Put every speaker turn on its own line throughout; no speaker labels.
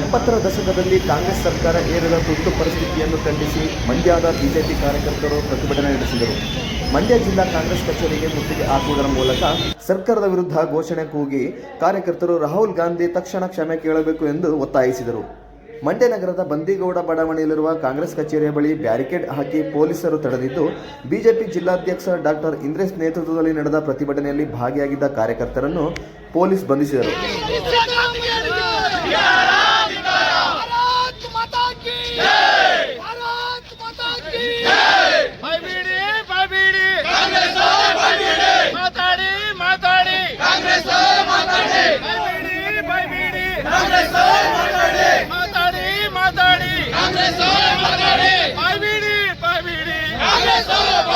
ಎಪ್ಪತ್ತರ ದಶಕದಲ್ಲಿ ಕಾಂಗ್ರೆಸ್ ಸರ್ಕಾರ ಏರಿದ ತುರ್ತು ಪರಿಸ್ಥಿತಿಯನ್ನು ಖಂಡಿಸಿ ಮಂಡ್ಯದ ಬಿಜೆಪಿ ಕಾರ್ಯಕರ್ತರು ಪ್ರತಿಭಟನೆ ನಡೆಸಿದರು. ಮಂಡ್ಯ ಜಿಲ್ಲಾ ಕಾಂಗ್ರೆಸ್ ಕಚೇರಿಗೆ ಮುತ್ತಿಗೆ ಹಾಕುವುದರ ಮೂಲಕ ಸರ್ಕಾರದ ವಿರುದ್ಧ ಘೋಷಣೆ ಕೂಗಿ ಕಾರ್ಯಕರ್ತರು ರಾಹುಲ್ ಗಾಂಧಿ ತಕ್ಷಣ ಕ್ಷಮೆ ಕೇಳಬೇಕು ಎಂದು ಒತ್ತಾಯಿಸಿದರು. ಮಂಡ್ಯ ನಗರದ ಬಂದಿಗೌಡ ಬಡಾವಣೆಯಲ್ಲಿರುವ ಕಾಂಗ್ರೆಸ್ ಕಚೇರಿಯ ಬಳಿ ಬ್ಯಾರಿಕೇಡ್ ಹಾಕಿ ಪೊಲೀಸರು ತಡೆದಿದ್ದು, ಬಿಜೆಪಿ ಜಿಲ್ಲಾಧ್ಯಕ್ಷ ಡಾಕ್ಟರ್ ಇಂದ್ರೇಶ್ ನೇತೃತ್ವದಲ್ಲಿ ನಡೆದ ಪ್ರತಿಭಟನೆಯಲ್ಲಿ ಭಾಗಿಯಾಗಿದ್ದ ಕಾರ್ಯಕರ್ತರನ್ನು ಪೊಲೀಸ್ ಬಂಧಿಸಿದರು.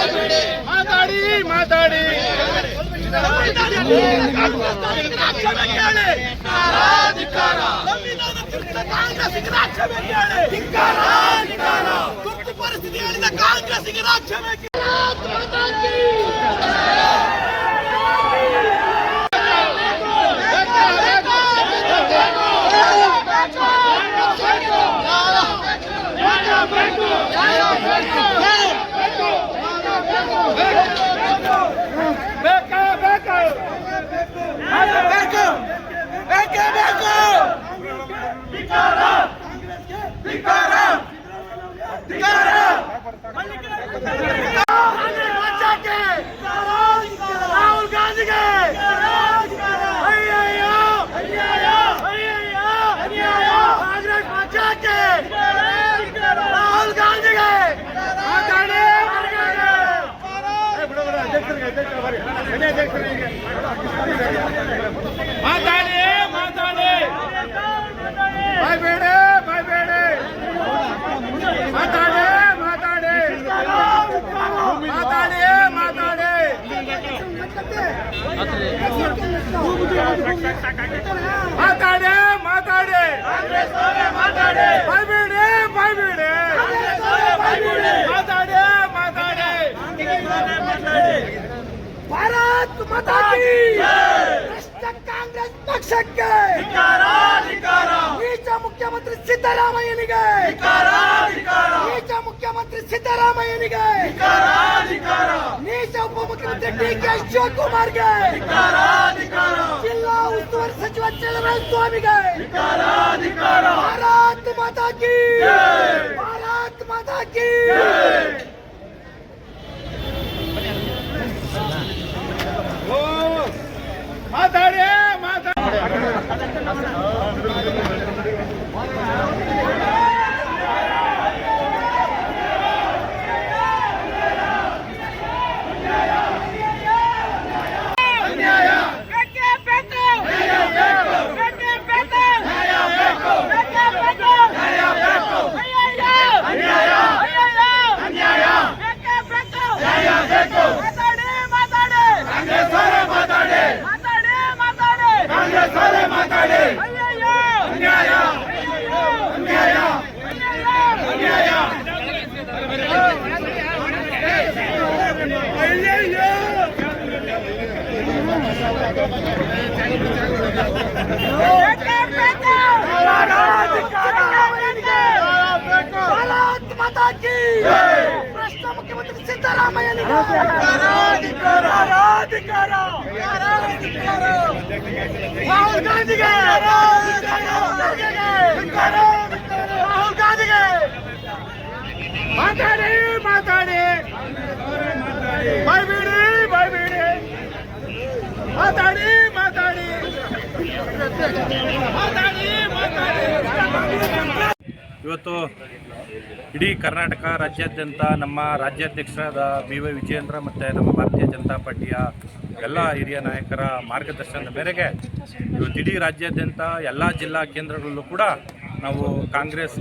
ಮಾತಾಡಿ. ಮಾತಾಡಿ
ಕಾಂಗ್ರೆಸ್ ತುರ್ತು ಪರಿಸ್ಥಿತಿ ಕಾಂಗ್ರೆಸ್ ಕಾಂಗ್ರೆಸ್ಸಿಗರ ಕ್ಷಮೆ ಕೇಳಿ ಭಾರತ್ ಮಾತಾ ಕಿ
ಬೇಕಾ ಬೇಕಾ
ರಾಹುಲ್ ಗಾಂಧಿಗೆ ಅಯ್ಯಯ್ಯೋ ಅಯ್ಯಯ್ಯೋ ಕಾಂಗ್ರೆಸ್ ಪಕ್ಷಕ್ಕೆ ರಾಹುಲ್ ಗಾಂಧಿಗೆ ಮಾತಾಡಿ
ಮಾತಾಡಿ ಮಾತಾಡಿ ಭಯಬೇಡಿ ಭಯಬೇಡಿ ಮಾತಾಡಿ ಮಾತಾಡಿ ಮಾತಾಡಿ ಮಾತಾಡಿ ಮಾತಾಡಿ ಮಾತಾಡಿ. ಭಯಬೇಡಿ ಭಯಬೇಡಿ ಮಾತಾಡಿ ಮಾತಾಡಿ.
ಭಾರತ್ ಮಾತಾ ಕಿ ಭ್ರಷ್ಟ ಕಾಂಗ್ರೆಸ್ ಪಕ್ಷಕ್ಕೆ. ನೀಚ ಮುಖ್ಯಮಂತ್ರಿ ಸಿದ್ದರಾಮಯ್ಯನಿಗೆ. ನೀಚ ಮುಖ್ಯಮಂತ್ರಿ ಸಿದ್ದರಾಮಯ್ಯನಿಗೆ. ನೀಚ ಉಪಮುಖ್ಯಮಂತ್ರಿ ಡಿ ಕೆ ಶಿವಕುಮಾರ್ಗೆ. ಜಿಲ್ಲಾ ಉಸ್ತುವಾರಿ ಚಂದ್ರರಾಜ ಸ್ವಾಮಿಗೆ. ಭಾರತ್ ಮಾತಾ ಕಿ ಭಾರತ್ ಮಾತಾ ಕಿ ಭ್ರಷ್ಟ ಮುಖ್ಯಮಂತ್ರಿ ಗಾಂಧಿಗೆ
ಮಾತಾಡಿ ಮಾತಾಡಿ ಭಯಬೇಡಿ ಭಯಬೇಡಿ ಮಾತಾಡಿ ಮಾತಾಡಿ ಮಾತಾಡಿ ಮಾತಾಡಿ
ಇವತ್ತು ಇಡೀ ಕರ್ನಾಟಕ ರಾಜ್ಯಾದ್ಯಂತ ನಮ್ಮ ರಾಜ್ಯಾಧ್ಯಕ್ಷರಾದ ಬಿ ವೈ ವಿಜಯೇಂದ್ರ ಮತ್ತು ನಮ್ಮ ಭಾರತೀಯ ಜನತಾ ಪಾರ್ಟಿಯ ಎಲ್ಲ ಹಿರಿಯ ನಾಯಕರ ಮಾರ್ಗದರ್ಶನದ ಮೇರೆಗೆ ಇವತ್ತು ಇಡೀ ರಾಜ್ಯಾದ್ಯಂತ ಎಲ್ಲ ಜಿಲ್ಲಾ ಕೇಂದ್ರಗಳಲ್ಲೂ ಕೂಡ ನಾವು ಕಾಂಗ್ರೆಸ್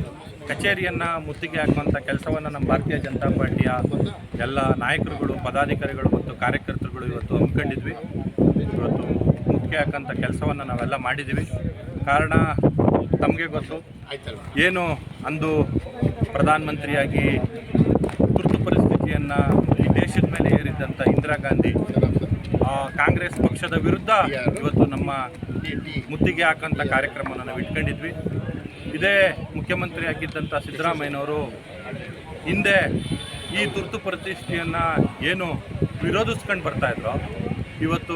ಕಚೇರಿಯನ್ನು ಮುತ್ತಿಗೆ ಹಾಕುವಂಥ ಕೆಲಸವನ್ನು ನಮ್ಮ ಭಾರತೀಯ ಜನತಾ ಪಾರ್ಟಿಯ ಎಲ್ಲ ನಾಯಕರುಗಳು, ಪದಾಧಿಕಾರಿಗಳು ಮತ್ತು ಕಾರ್ಯಕರ್ತರುಗಳು ಇವತ್ತು ಹಮ್ಮಿಕೊಂಡಿದ್ವಿ. ಇವತ್ತು ಮುತ್ತಿಗೆ ಹಾಕೋಂಥ ಕೆಲಸವನ್ನು ನಾವೆಲ್ಲ ಮಾಡಿದ್ದೀವಿ ಕಾರಣ ತಮಗೆ ಗೊತ್ತು? ಏನು ಅಂದು ಪ್ರಧಾನಮಂತ್ರಿಯಾಗಿ ತುರ್ತು ಪರಿಸ್ಥಿತಿಯನ್ನು ಈ ದೇಶದ ಮೇಲೆ ಏರಿದ್ದಂಥ ಇಂದಿರಾ ಗಾಂಧಿ ಕಾಂಗ್ರೆಸ್ ಪಕ್ಷದ ವಿರುದ್ಧ ಇವತ್ತು ನಮ್ಮ ಮುತ್ತಿಗೆ ಹಾಕಂಥ ಕಾರ್ಯಕ್ರಮವನ್ನು ನಾವು ಇಟ್ಕೊಂಡಿದ್ವಿ. ಇದೇ ಮುಖ್ಯಮಂತ್ರಿ ಆಗಿದ್ದಂಥ ಸಿದ್ದರಾಮಯ್ಯನವರು ಹಿಂದೆ ಈ ತುರ್ತು ಪರಿಸ್ಥಿತಿಯನ್ನು ಏನು ವಿರೋಧಿಸ್ಕೊಂಡು ಬರ್ತಾ ಇದ್ರು ಇವತ್ತು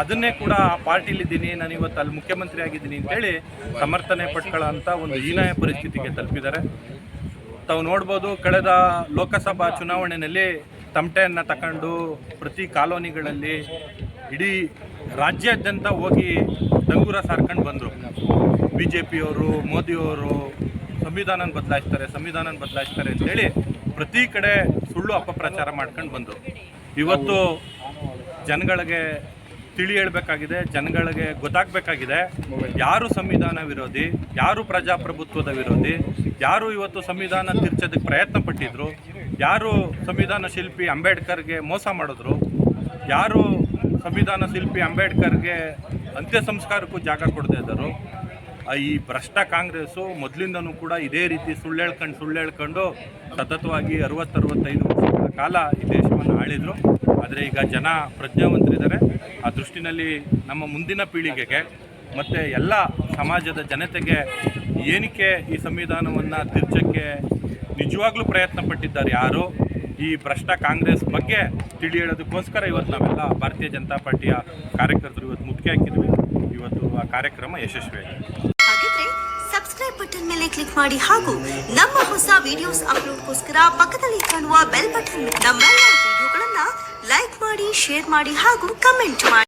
ಅದನ್ನೇ ಕೂಡ ಆ ಪಾರ್ಟಿಲಿದ್ದೀನಿ ನಾನು ಇವತ್ತು ಅಲ್ಲಿ ಮುಖ್ಯಮಂತ್ರಿ ಆಗಿದ್ದೀನಿ ಅಂತೇಳಿ ಸಮರ್ಥನೆ ಪಟ್ಕೊಳ್ಳೋಂಥ ಒಂದು ಹೀನಾಯ ಪರಿಸ್ಥಿತಿಗೆ ತಲುಪಿದ್ದಾರೆ. ತಾವು ನೋಡ್ಬೋದು ಕಳೆದ ಲೋಕಸಭಾ ಚುನಾವಣೆಯಲ್ಲಿ ತಮಟೆಯನ್ನು ತಗೊಂಡು ಪ್ರತಿ ಕಾಲೋನಿಗಳಲ್ಲಿ ಇಡೀ ರಾಜ್ಯಾದ್ಯಂತ ಹೋಗಿ ಡಂಗೂರ ಸಾರ್ಕೊಂಡು ಬಂದರು. ಬಿ ಜೆ ಪಿಯವರು ಮೋದಿಯವರು ಸಂವಿಧಾನ ಬದಲಾಯಿಸ್ತಾರೆ ಸಂವಿಧಾನನ ಬದಲಾಯಿಸ್ತಾರೆ ಅಂತೇಳಿ ಪ್ರತಿ ಕಡೆ ಸುಳ್ಳು ಅಪಪ್ರಚಾರ ಮಾಡ್ಕೊಂಡು ಬಂದರು. ಇವತ್ತು ಜನಗಳಿಗೆ ತಿಳಿ ಹೇಳಬೇಕಾಗಿದೆ, ಜನಗಳಿಗೆ ಗೊತ್ತಾಗಬೇಕಾಗಿದೆ, ಯಾರು ಸಂವಿಧಾನ ವಿರೋಧಿ, ಯಾರು ಪ್ರಜಾಪ್ರಭುತ್ವದ ವಿರೋಧಿ, ಯಾರು ಇವತ್ತು ಸಂವಿಧಾನ ತಿರ್ಚೋದಕ್ಕೆ ಪ್ರಯತ್ನ ಪಟ್ಟಿದ್ರು ಯಾರು ಸಂವಿಧಾನ ಶಿಲ್ಪಿ ಅಂಬೇಡ್ಕರ್ಗೆ ಮೋಸ ಮಾಡಿದ್ರು, ಯಾರು ಸಂವಿಧಾನ ಶಿಲ್ಪಿ ಅಂಬೇಡ್ಕರ್ಗೆ ಅಂತ್ಯ ಸಂಸ್ಕಾರಕ್ಕೂ ಜಾಗ ಕೊಡದೇ ಇದ್ದರು ಈ ಭ್ರಷ್ಟ ಕಾಂಗ್ರೆಸ್ಸು ಮೊದಲಿಂದನೂ ಕೂಡ ಇದೇ ರೀತಿ ಸುಳ್ಳು ಹೇಳ್ಕೊಂಡು ಸುಳ್ಳು ಹೇಳ್ಕೊಂಡು ಸತತವಾಗಿ ಅರವತ್ತರವತ್ತೈದು ವರ್ಷಗಳ ಕಾಲ ಈ ದೇಶವನ್ನು ಆಳಿದರು. ಆದರೆ ಈಗ ಜನ ಪ್ರಜ್ಞಾವಂತರಿದ್ದಾರೆ. ಆ ದೃಷ್ಟಿನಲ್ಲಿ ನಮ್ಮ ಮುಂದಿನ ಪೀಳಿಗೆಗೆ ಮತ್ತು ಎಲ್ಲ ಸಮಾಜದ ಜನತೆಗೆ ಏನಕ್ಕೆ ಈ ಸಂವಿಧಾನವನ್ನು ತಿರ್ಚಕ್ಕೆ ನಿಜವಾಗ್ಲೂ ಪ್ರಯತ್ನ ಪಟ್ಟಿದ್ದಾರೆ ಯಾರು? ಈ ಭ್ರಷ್ಟ ಕಾಂಗ್ರೆಸ್ ಬಗ್ಗೆ ತಿಳಿ ಹೇಳೋದಕ್ಕೋಸ್ಕರ ಇವತ್ತು ನಾವೆಲ್ಲ ಭಾರತೀಯ ಜನತಾ ಪಾರ್ಟಿಯ ಕಾರ್ಯಕರ್ತರು ಇವತ್ತು ಮುಖ್ಯ ಹಾಕಿದ್ವಿ. ಇವತ್ತು ಆ ಕಾರ್ಯಕ್ರಮ ಯಶಸ್ವಿಯಾಗಿದೆ.
ಹಾಗಿದ್ರೆ ಸಬ್ಸ್ಕ್ರೈಬ್ ಬಟನ್ ಮೇಲೆ ಕ್ಲಿಕ್ ಮಾಡಿ ಹಾಗೂ ನಮ್ಮ ಹೊಸ ವಿಡಿಯೋಸ್ ಅಪ್ಲೋಡ್ಗೋಸ್ಕರ ಪಕ್ಕದಲ್ಲಿ ಕಾಣುವ ಬೆಲ್ ಬಟನ್ ನಮ್ಮೆಲ್ಲ ವಿಡಿಯೋಗಳನ್ನ ಲೈಕ್ ಮಾಡಿ ಶೇರ್ ಮಾಡಿ ಹಾಗೂ ಕಮೆಂಟ್ ಮಾಡಿ.